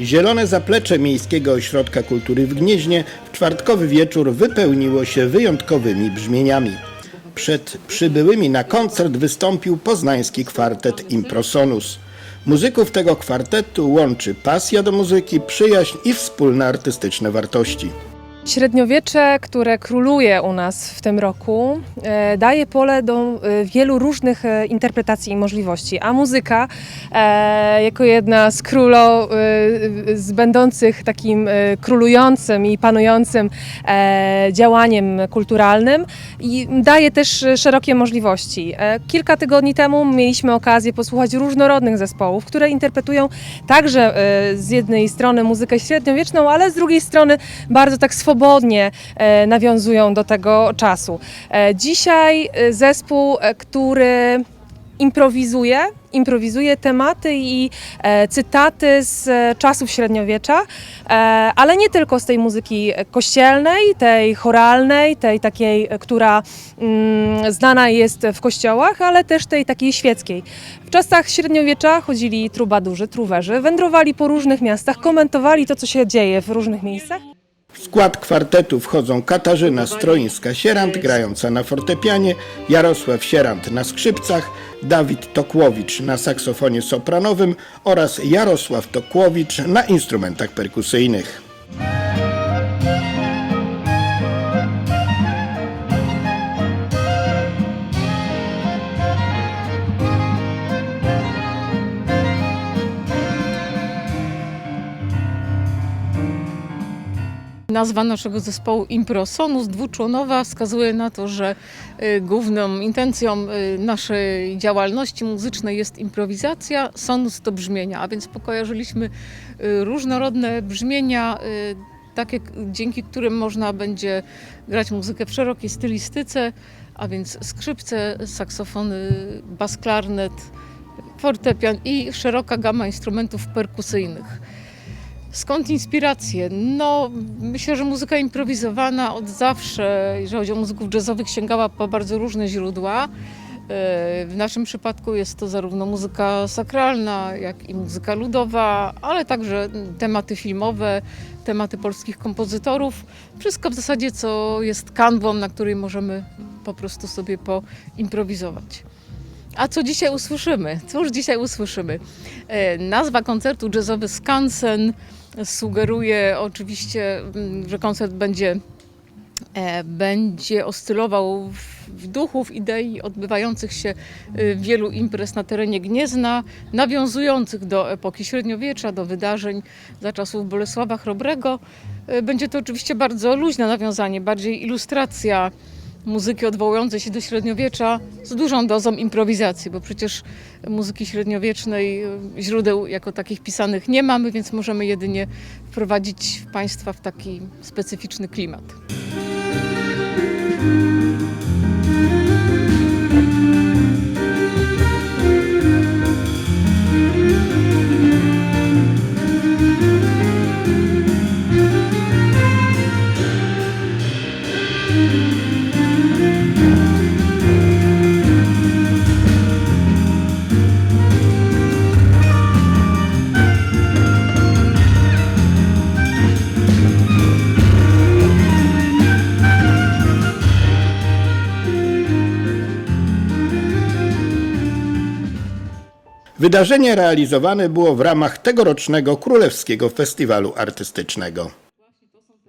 Zielone zaplecze Miejskiego Ośrodka Kultury w Gnieźnie w czwartkowy wieczór wypełniło się wyjątkowymi brzmieniami. Przed przybyłymi na koncert wystąpił poznański kwartet Improsonus. Muzyków tego kwartetu łączy pasja do muzyki, przyjaźń i wspólne artystyczne wartości. Średniowiecze, które króluje u nas w tym roku, e, daje pole do e, wielu różnych e, interpretacji i możliwości, a muzyka, jako jedna z królo, z będących takim królującym i panującym działaniem kulturalnym, daje też szerokie możliwości. Kilka tygodni temu mieliśmy okazję posłuchać różnorodnych zespołów, które interpretują także z jednej strony muzykę średniowieczną, ale z drugiej strony bardzo tak swobodnie e, nawiązują do tego czasu. E, Dzisiaj e, zespół, który improwizuje, improwizuje tematy i cytaty z czasów średniowiecza, ale nie tylko z tej muzyki kościelnej, tej choralnej, tej takiej, która mm, znana jest w kościołach, ale też tej takiej świeckiej. W czasach średniowiecza chodzili trubadurzy, truwerzy, wędrowali po różnych miastach, komentowali to, co się dzieje w różnych miejscach. W skład kwartetu wchodzą Katarzyna Stroińska-Sierant grająca na fortepianie, Jarosław Sierant na skrzypcach, Dawid Tokłowicz na saksofonie sopranowym oraz Jarosław Tokłowicz na instrumentach perkusyjnych. Nazwa naszego zespołu Improsonus dwuczłonowa wskazuje na to, że y, główną intencją y, naszej działalności muzycznej jest improwizacja, sonus to brzmienia, a więc pokojarzyliśmy y, różnorodne brzmienia, takie, dzięki którym można będzie grać muzykę w szerokiej stylistyce, a więc skrzypce, saksofony, bas klarnet, fortepian i szeroka gama instrumentów perkusyjnych. Skąd inspiracje? No, myślę, że muzyka improwizowana od zawsze, jeżeli chodzi o muzyków jazzowych, sięgała po bardzo różne źródła. E, W naszym przypadku jest to zarówno muzyka sakralna, jak i muzyka ludowa, ale także tematy filmowe, tematy polskich kompozytorów. Wszystko w zasadzie, co jest kanwą, na której możemy po prostu sobie poimprowizować. A co dzisiaj usłyszymy? Cóż dzisiaj usłyszymy? E, Nazwa koncertu jazzowy Skansen sugeruje oczywiście, mm, że koncert będzie, e, będzie oscylował w- duchu, w idei odbywających się e, wielu imprez na terenie Gniezna, nawiązujących do epoki średniowiecza, do wydarzeń za czasów Bolesława Chrobrego. Będzie to oczywiście bardzo luźne nawiązanie, bardziej ilustracja muzyki odwołującej się do średniowiecza z dużą dozą improwizacji, bo przecież muzyki średniowiecznej y, źródeł jako takich pisanych nie mamy, więc możemy jedynie wprowadzić Państwa w taki specyficzny klimat. Wydarzenie realizowane było w ramach tegorocznego Królewskiego Festiwalu Artystycznego.